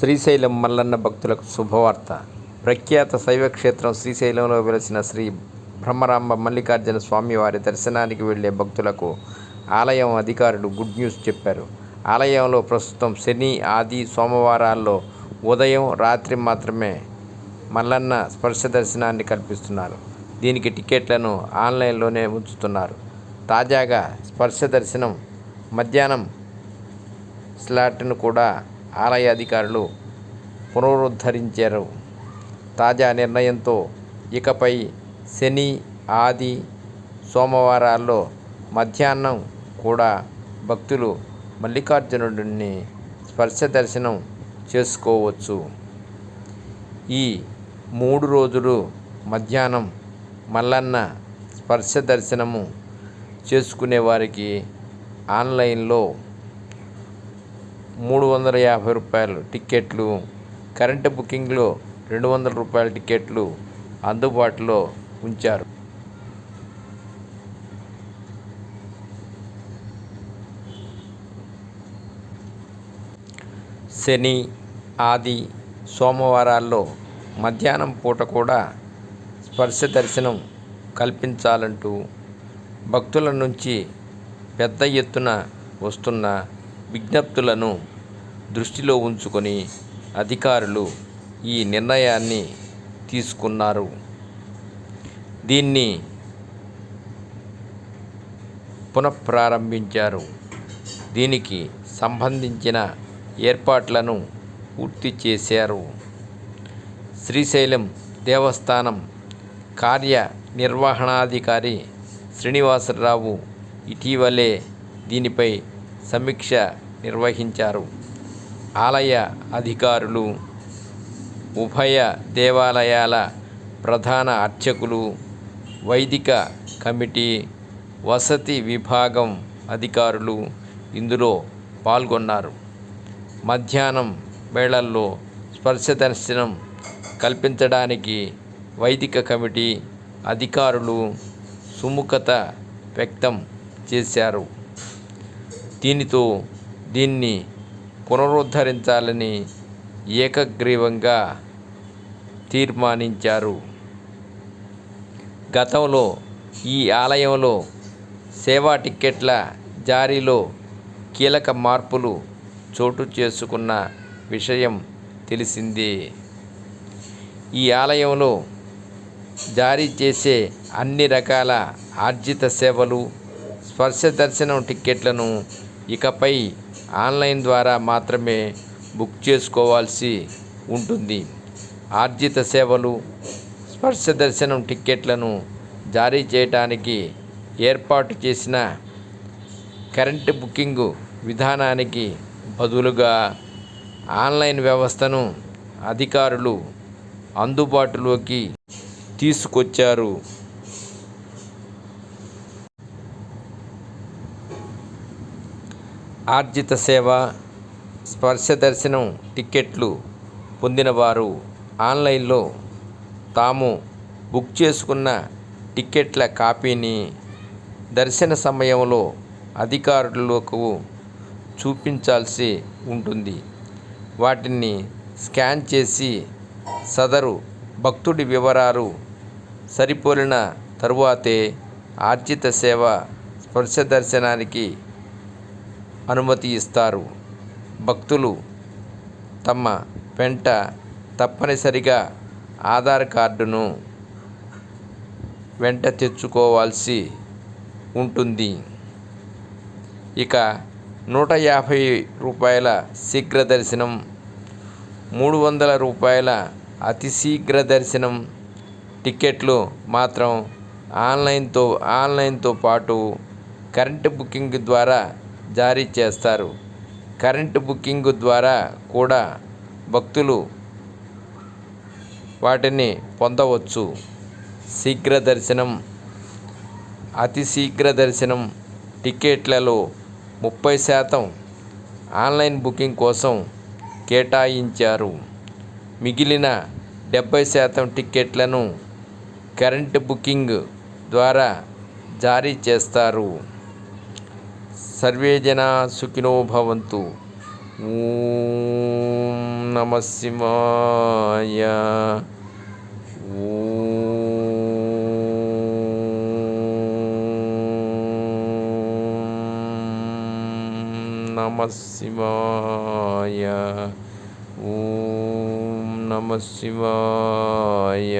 శ్రీశైలం మల్లన్న భక్తులకు శుభవార్త. ప్రఖ్యాత శైవ క్షేత్రం శ్రీశైలంలో వెలసిన శ్రీ బ్రహ్మరాంబ మల్లికార్జున స్వామి వారి దర్శనానికి వెళ్ళే భక్తులకు ఆలయం అధికారులు గుడ్ న్యూస్ చెప్పారు. ఆలయంలో ప్రస్తుతం శని ఆది సోమవారాల్లో ఉదయం రాత్రి మాత్రమే మల్లన్న స్పర్శ దర్శనాన్ని కల్పిస్తున్నారు. దీనికి టికెట్లను ఆన్లైన్లోనే ఉంచుతున్నారు. తాజాగా స్పర్శ దర్శనం మధ్యాహ్నం స్లాట్ను కూడా ఆలయ అధికారులు పునరుద్ధరించారు. తాజా నిర్ణయంతో ఇకపై శని ఆది సోమవారాల్లో మధ్యాహ్నం కూడా భక్తులు మల్లికార్జునుడిని స్పర్శ దర్శనం చేసుకోవచ్చు. ఈ మూడు రోజులు మధ్యాహ్నం మల్లన్న స్పర్శ దర్శనము చేసుకునే వారికి ఆన్లైన్లో మూడు వందల యాభై రూపాయలు టిక్కెట్లు కరెంటు బుకింగ్లో రెండు వందల రూపాయల టిక్కెట్లు అందుబాటులో ఉంచారు. శని ఆది సోమవారాల్లో మధ్యాహ్నం పూట కూడా స్పర్శ దర్శనం కల్పించాలంటూ భక్తుల నుంచి పెద్ద ఎత్తున వస్తున్న విజ్ఞప్తులను దృష్టిలో ఉంచుకొని అధికారులు ఈ నిర్ణయాన్ని తీసుకున్నారు. దీన్ని పునఃప్రారంభించారు. దీనికి సంబంధించిన ఏర్పాట్లను పూర్తి చేశారు. శ్రీశైలం దేవస్థానం కార్యనిర్వహణాధికారి శ్రీనివాసరావు ఇటీవలే దీనిపై సమీక్ష నిర్వహించారు. ఆలయ అధికారులు ఉభయ దేవాలయాల ప్రధాన అర్చకులు వైదిక కమిటీ వసతి విభాగం అధికారులు ఇందులో పాల్గొన్నారు. మధ్యాహ్నం వేళల్లో స్పర్శ దర్శనం కల్పించడానికి వైదిక కమిటీ అధికారులు సుముఖత వ్యక్తం చేశారు. దీనితో దీన్ని పునరుద్ధరించాలని ఏకగ్రీవంగా తీర్మానించారు. గతంలో ఈ ఆలయంలో సేవా టిక్కెట్ల జారీలో కీలక మార్పులు చోటు చేసుకున్న విషయం తెలిసిందే. ఈ ఆలయంలో జారీ చేసే అన్ని రకాల ఆర్జిత సేవలు స్పర్శ దర్శనం టిక్కెట్లను ఇకపై ఆన్లైన్ ద్వారా మాత్రమే బుక్ చేసుకోవాల్సి ఉంటుంది. ఆర్జిత సేవలు స్పర్శ దర్శనం టిక్కెట్లను జారీ చేయడానికి ఏర్పాటు చేసిన కరెంట్ బుకింగ్ విధానానికి బదులుగా ఆన్లైన్ వ్యవస్థను అధికారులు అందుబాటులోకి తీసుకొచ్చారు. ఆర్జిత సేవ స్పర్శ దర్శనం టిక్కెట్లు పొందినవారు ఆన్లైన్లో తాము బుక్ చేసుకున్న టిక్కెట్ల కాపీని దర్శన సమయంలో అధికారులకు చూపించాల్సి ఉంటుంది. వాటిని స్కాన్ చేసి సదరు భక్తుడి వివరాలు సరిపోలిన తరువాతే ఆర్జిత సేవ స్పర్శ దర్శనానికి అనుమతి ఇస్తారు. భక్తులు తమ వెంట తప్పనిసరిగా ఆధార్ కార్డును వెంట తెచ్చుకోవాల్సి ఉంటుంది. ఇక నూట యాభై రూపాయల శీఘ్ర దర్శనం మూడు వందల రూపాయల అతి శీఘ్ర దర్శనం టికెట్లు మాత్రం ఆన్లైన్తో ఆన్లైన్తో పాటు కరెంటు బుకింగ్ ద్వారా జారీ చేస్తారు. కరెంటు బుకింగ్ ద్వారా కూడా భక్తులు వాటిని పొందవచ్చు. శీఘ్ర దర్శనం అతి శీఘ్ర దర్శనం టికెట్లలో ముప్పై శాతం ఆన్లైన్ బుకింగ్ కోసం కేటాయించారు. మిగిలిన డెబ్బై శాతం టిక్కెట్లను కరెంట్ బుకింగ్ ద్వారా జారీ చేస్తారు. సర్వే జనా సుఖినో భవంతు. ఓం నమ శివాయ. నమ శివాయ. ఓం నమ శివాయ.